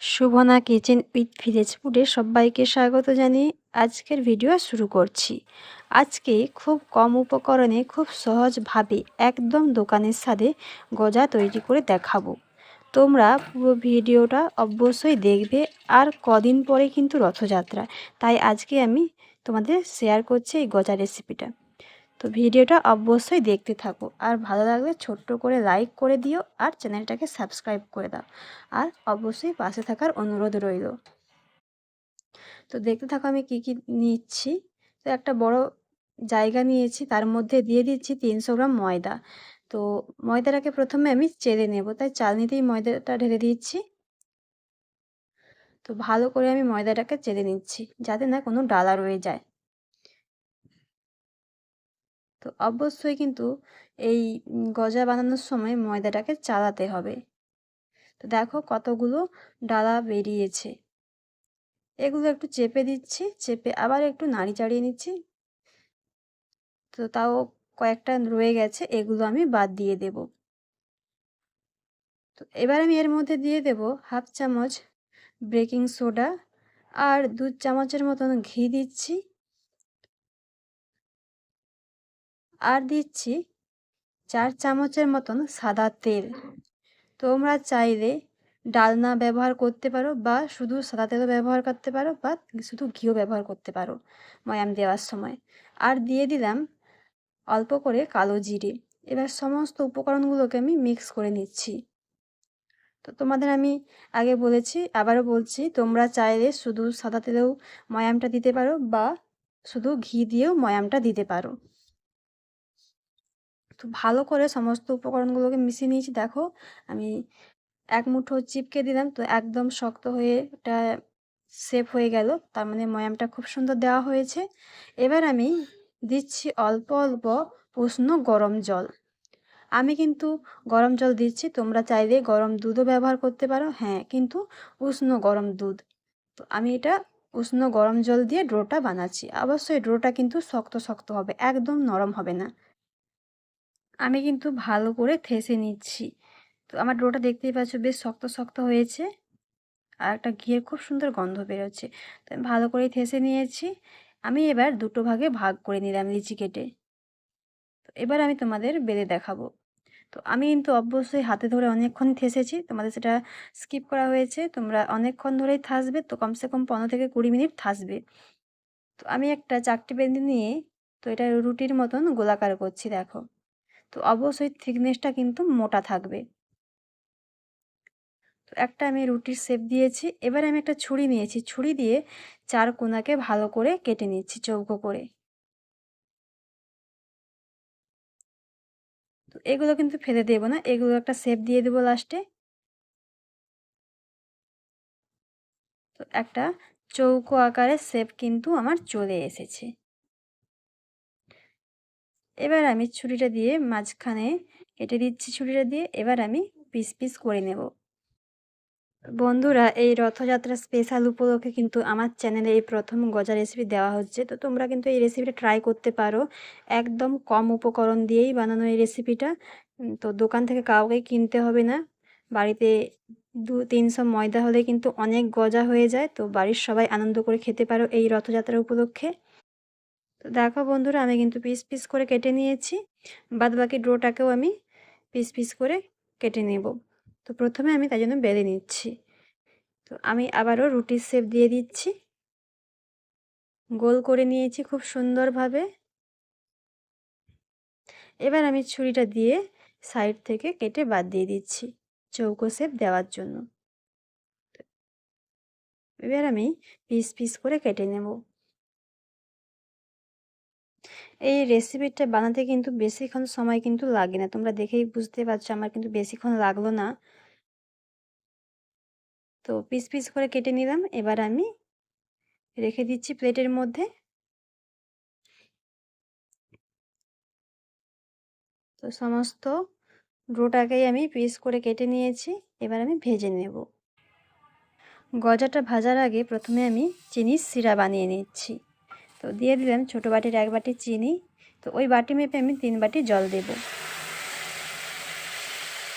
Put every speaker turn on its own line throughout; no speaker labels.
Shubhna kitchen with village ফুডে সবাইকে স্বাগত জানিয়ে আজকের ভিডিও শুরু করছি। আজকে খুব কম উপকরণে, খুব সহজভাবে একদম দোকানের সাথে গজা তৈরি করে দেখাবো। তোমরা পুরো ভিডিওটা অবশ্যই দেখবে আর কদিন পরে কিন্তু রথযাত্রা। তাই আজকে আমি তোমাদের শেয়ার করছি এই গজা রেসিপিটা তো ভিডিওটা অবশ্যই দেখতে থাকো। আর ভালো লাগলে ছোট্ট করে লাইক করে দিও আর চ্যানেলটাকে সাবস্ক্রাইব করে দাও। আর অবশ্যই পাশে থাকার অনুরোধ রইল। তো দেখতে থাকো আমি কি কি নিচ্ছি। তো একটা বড় জায়গা নিয়েছি, তার মধ্যে দিয়ে দিচ্ছি তিনশো গ্রাম ময়দা। তো ময়দাটাকে প্রথমে আমি চেলে নেব। তাই চালনিতেই ময়দাটা ঢেলে দিচ্ছি। তো ভালো করে আমি ময়দাটাকে চেলে নিচ্ছি, যাতে না কোনো ডালা রয়ে যায়। তো অবশ্যই কিন্তু এই গজা বানানোর সময় ময়দাটাকে চালাতে হবে। তো দেখো কতগুলো ডালা বেরিয়েছে। এগুলো একটু চেপে দিচ্ছি, চেপে আবার একটু নাড়ি চাড়িয়ে নিচ্ছি। তো তাও কয়েকটা রয়ে গেছে, এগুলো আমি বাদ দিয়ে দেব। তো এবার আমি এর মধ্যে দিয়ে দেব হাফ চামচ বেকিং সোডা আর দু চামচের মতন ঘি দিচ্ছি। আর দিচ্ছি চার চামচের মতন সাদা তেল। তোমরা চাইলে ডালনা ব্যবহার করতে পারো বা শুধু সাদা তেলও ব্যবহার করতে পারো বা শুধু ঘিও ব্যবহার করতে পারো ময়াম দেওয়ার সময়। আর দিয়ে দিলাম অল্প করে কালো জিরে। এবার সমস্ত উপকরণগুলোকে আমি মিক্স করে নিচ্ছি। তো তোমাদের আমি আগে বলেছি, আবারও বলছি, তোমরা চাইলে শুধু সাদা তেলেও ময়ামটা দিতে পারো বা শুধু ঘি দিয়েও ময়ামটা দিতে পারো। তো ভালো করে সমস্ত উপকরণগুলোকে মিশিয়ে নিয়েছি, দেখো। আমি এক মুঠো চিপকে দিলাম, তো একদম শক্ত হয়ে ওটা সেফ হয়ে গেল। তার মানে ময়ামটা খুব সুন্দর দেওয়া হয়েছে। এবার আমি দিচ্ছি অল্প অল্প উষ্ণ গরম জল। আমি কিন্তু গরম জল দিচ্ছি, তোমরা চাইলে গরম দুধও ব্যবহার করতে পারো। হ্যাঁ কিন্তু উষ্ণ গরম দুধ। তো আমি এটা উষ্ণ গরম জল দিয়ে ড্রোটা বানাচ্ছি। অবশ্যই ড্রোটা কিন্তু শক্ত শক্ত হবে, একদম নরম হবে না। আমি কিন্তু ভালো করে থেসে নিচ্ছি। তো আমার ডোটা দেখতেই পাচ্ছ বেশ শক্ত শক্ত হয়েছে। আর একটা ঘিয়ের খুব সুন্দর গন্ধ বেরোচ্ছে। তো আমি ভালো করে থেসে নিয়েছি। আমি এবার দুটো ভাগে ভাগ করে নিলাম লিচি কেটে। তো এবার আমি তোমাদের বেড়ে দেখাবো। তো আমি কিন্তু অবশ্যই হাতে ধরে অনেকক্ষণ থেসেছি। তোমাদের সেটা স্কিপ করা হয়েছে। তোমরা অনেকক্ষণ ধরেই থাসবে। তো কমসে কম পনেরো থেকে কুড়ি মিনিট থাসবে। তো আমি একটা চারটি বেঁধে নিয়ে, তো এটা রুটির মতন গোলাকার করছি, দেখো। তো অবশ্যই থিকনেসটা কিন্তু মোটা থাকবে। তো একটা আমি রুটির শেপ দিয়েছি, এবার আমি একটা ছুরি নিয়েছি, ছুরি দিয়ে চার কোনাকে ভালো করে কেটে নিচ্ছি চৌকো করে। তো এগুলো কিন্তু ফেলে দেবো না, এগুলো একটা শেপ দিয়ে দেবো লাস্টে। তো একটা চৌকো আকারের শেপ কিন্তু আমার চলে এসেছে। এবার আমি ছুরিটা দিয়ে মাঝখানে কেটে দিচ্ছি ছুরিটা দিয়ে, এবার আমি পিস পিস করে নেব। বন্ধুরা, এই রথযাত্রা স্পেশাল উপলক্ষে কিন্তু আমার চ্যানেলে এই প্রথম গজা রেসিপি দেওয়া হচ্ছে। তো তোমরা কিন্তু এই রেসিপিটা ট্রাই করতে পারো। একদম কম উপকরণ দিয়েই বানানো এই রেসিপিটা তো দোকান থেকে কাউকে কিনতে হবে না। বাড়িতে দু, তিনশো ময়দা হলে কিন্তু অনেক গজা হয়ে যায়। তো বাড়ির সবাই আনন্দ করে খেতে পারো এই রথযাত্রা উপলক্ষে। তো দেখো বন্ধুরা, আমি কিন্তু পিস পিস করে কেটে নিয়েছি। বাদ বাকি ড্রোটাকেও আমি পিস পিস করে কেটে নেব। তো প্রথমে আমি তাই জন্য বেঁধে নিচ্ছি। তো আমি আবারও রুটির শেপ দিয়ে দিচ্ছি। গোল করে নিয়েছি খুব সুন্দরভাবে। এবার আমি ছুরিটা দিয়ে সাইড থেকে কেটে বাদ দিয়ে দিচ্ছি চৌকো শেপ দেওয়ার জন্য। এবার আমি পিস পিস করে কেটে নেব। এই রেসিপিটা বানাতে কিন্তু বেশিক্ষণ সময় কিন্তু লাগে না। তোমরা দেখেই বুঝতে পারছ, আমার কিন্তু বেশিক্ষণ লাগল না। তো পিস পিস করে কেটে নিলাম। এবার আমি রেখে দিচ্ছি প্লেটের মধ্যে। তো সমস্ত ডোটাকেই আমি পিস করে কেটে নিয়েছি। এবার আমি ভেজে নেব। গজাটা ভাজার আগে প্রথমে আমি চিনির সিরা বানিয়ে নিচ্ছি। তো দিয়ে দিলাম ছোটো বাটির এক বাটি চিনি। তো ওই বাটি মেপে আমি তিন বাটি জল দেব।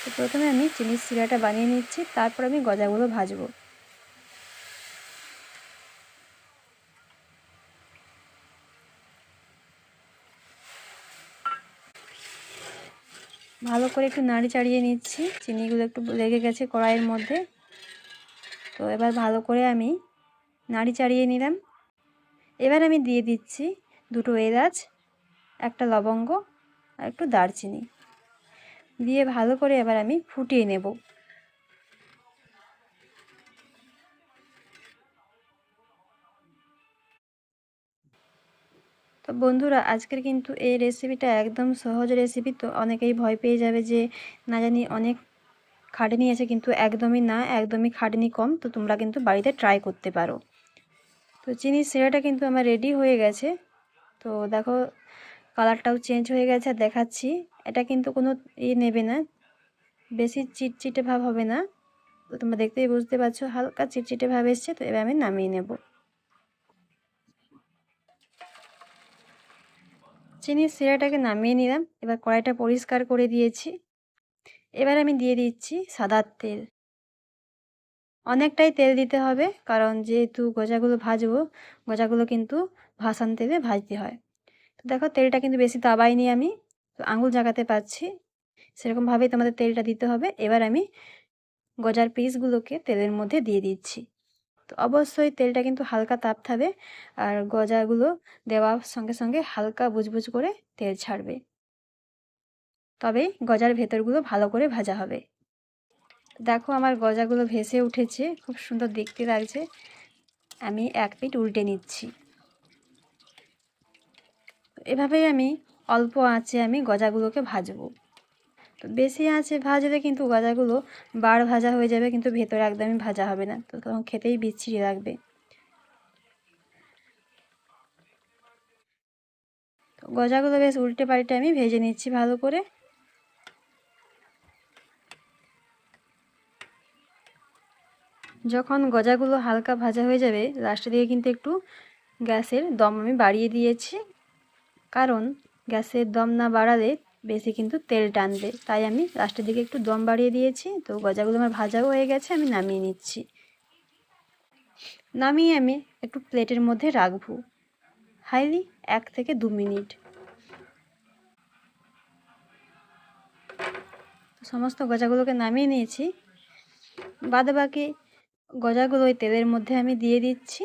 তো প্রথমে আমি চিনির সিরাটা বানিয়ে নিচ্ছি, তারপর আমি গজাগুলো ভাজবো। ভালো করে একটু নাড়ি চাড়িয়ে নিচ্ছি, চিনিগুলো একটু লেগে গেছে কড়াইয়ের মধ্যে। তো এবার ভালো করে আমি নাড়ি চাড়িয়ে নিলাম। এবার আমি দিয়ে দিচ্ছি দুটো এলাচ, একটা লবঙ্গ আর একটু দারচিনি। দিয়ে ভালো করে এবার আমি ফুটিয়ে নেব। তো বন্ধুরা, আজকের কিন্তু এই রেসিপিটা একদম সহজ রেসিপি তো অনেকেই ভয় পেয়ে যাবে যে না জানি অনেক খাটনি আছে কিন্তু একদমই না, একদমই খাটনি কম, তো তোমরা কিন্তু বাড়িতে ট্রাই করতে পারো। তো চিনির সিরাটা কিন্তু আমার রেডি হয়ে গেছে। তো দেখো কালারটাও চেঞ্জ হয়ে গেছে দেখাচ্ছি। এটা কিন্তু কোনো ই নেবে না, বেশি চিটচিটে ভাব হবে না। তো তোমরা দেখতেই বুঝতে পারছ, হালকা চিটচিটে ভাব এসছে, তো এবার আমি নামিয়ে নেব। চিনির সিরাটাকে নামিয়ে নিলাম, এবার কড়াইটা পরিষ্কার করে দিয়েছি। এবার আমি দিয়ে দিচ্ছি সাদার তেল। অনেকটাই তেল দিতে হবে, কারণ যেহেতু গজাগুলো ভাজবো, গজাগুলো কিন্তু ভাসান তেলে ভাজতে হয়। তো দেখো তেলটা কিন্তু বেশি দাবাইনি আমি, তো আঙুল জাগাতে পারছি। সেরকমভাবেই তোমাদের তেলটা দিতে হবে। এবার আমি গজার পিসগুলোকে তেলের মধ্যে দিয়ে দিচ্ছি। তো অবশ্যই তেলটা কিন্তু হালকা তাপ থাকবে আর গজাগুলো দেওয়ার সঙ্গে সঙ্গে হালকা বুজবুজ করে তেল ছাড়বে। তবে গজার ভেতরগুলো ভালো করে ভাজা হবে। দেখো আমার গজাগুলো ভেসে উঠেছে, খুব সুন্দর দেখতে লাগছে। আমি এক পিঠ উল্টে নিচ্ছি। এভাবেই আমি অল্প আঁচে আমি গজাগুলোকে ভাজবো। তো বেশি আঁচে ভাজলে কিন্তু গজাগুলো বার ভাজা হয়ে যাবে, কিন্তু ভেতরে একদমই ভাজা হবে না। তো তখন খেতেই বিচ্ছিরি লাগবে। গজাগুলো বেশ উল্টে পাল্টে আমি ভেজে নিচ্ছি ভালো করে। যখন গজাগুলো হালকা ভাজা হয়ে যাবে লাস্টের দিকে কিন্তু একটু গ্যাসের দম আমি বাড়িয়ে দিয়েছি। কারণ গ্যাসের দম না বাড়ালে বেশি কিন্তু তেল টানবে। তাই আমি লাস্টের দিকে একটু দম বাড়িয়ে দিয়েছি। তো গজাগুলো আমার ভাজাও হয়ে গেছে, আমি নামিয়ে নিচ্ছি। নামিয়ে আমি একটু প্লেটের মধ্যে রাখব। হাইলি এক থেকে দু মিনিট। সমস্ত গজাগুলোকে নামিয়ে নিয়েছি। বাদে বাকি গজাগুলো ওই তেলের মধ্যে আমি দিয়ে দিচ্ছি।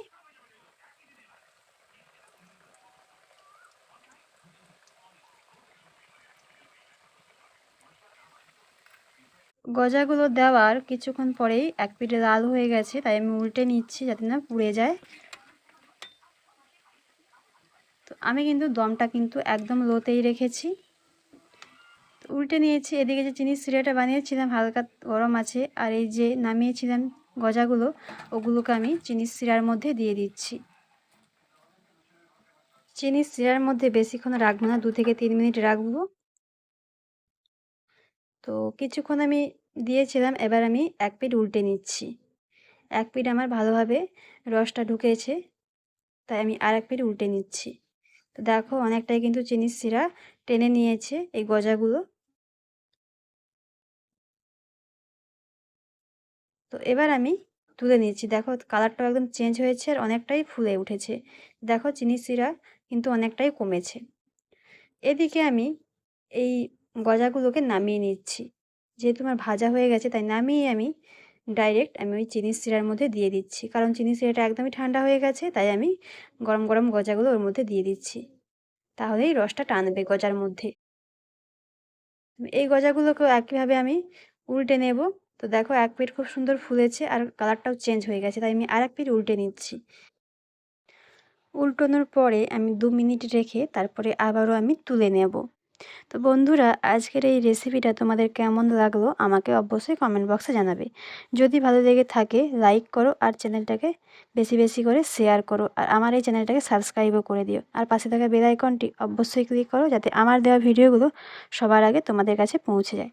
গজাগুলো দেওয়ার কিছুক্ষণ পরেই এক পিঠে লাল হয়ে গেছে, তাই আমি উল্টে নিচ্ছি যাতে না পুড়ে যায়। তো আমি কিন্তু দমটা কিন্তু একদম লোতেই রেখেছি। উল্টে নিয়েছি, এদিকে যে চিনির সিরাটা বানিয়েছিলাম, হালকা গরম আছে, আর এই যে নামিয়েছিলাম গজাগুলো, ওগুলোকে আমি চিনির সিরার মধ্যে দিয়ে দিচ্ছি। চিনির সিরার মধ্যে বেশিক্ষণ রাখব না, দু থেকে তিন মিনিট রাখব। তো কিছুক্ষণ আমি দিয়েছিলাম, এবার আমি এক পিঠ উল্টে নিচ্ছি। এক পিঠ আমার ভালোভাবে রসটা ঢুকেছে, তাই আমি আর এক পিঠ উল্টে নিচ্ছি। তো দেখো, অনেকটাই কিন্তু চিনির সিরা টেনে নিয়েছে এই গজাগুলো। তো এবার আমি তুলে নিচ্ছি। দেখো কালারটাও একদম চেঞ্জ হয়েছে আর অনেকটাই ফুলে উঠেছে। দেখো চিনি সিরা কিন্তু অনেকটাই কমেছে। এদিকে আমি এই গজাগুলোকে নামিয়ে নিচ্ছি। যেহেতু আমার ভাজা হয়ে গেছে, তাই নামিয়ে আমি ডাইরেক্ট আমি ওই চিনি সিরার মধ্যে দিয়ে দিচ্ছি। কারণ চিনি সিরাটা একদমই ঠান্ডা হয়ে গেছে, তাই আমি গরম গরম গজাগুলো ওর মধ্যে দিয়ে দিচ্ছি। তাহলেই রসটা টানবে গজার মধ্যে। এই গজাগুলোকেও একইভাবে আমি উল্টে নেব। তো দেখো এক পিঠ খুব সুন্দর ফুলেছে আর কালারটাও চেঞ্জ হয়ে গেছে, তাই আমি আর এক পিঠ উল্টে নিচ্ছি। উল্টোনোর পরে আমি দু মিনিট রেখে তারপরে আবারও আমি তুলে নেব। তো বন্ধুরা, আজকের এই রেসিপিটা তোমাদের কেমন লাগল আমাকে অবশ্যই কমেন্ট বক্সে জানাবে। যদি ভালো লেগে থাকে লাইক করো আর চ্যানেলটাকে বেশি বেশি করে শেয়ার করো আর আমার এই চ্যানেলটাকে সাবস্ক্রাইবও করে দিও। আর পাশে থাকা বেল আইকনটি অবশ্যই ক্লিক করো যাতে আমার দেওয়া ভিডিওগুলো সবার আগে তোমাদের কাছে পৌঁছে যায়।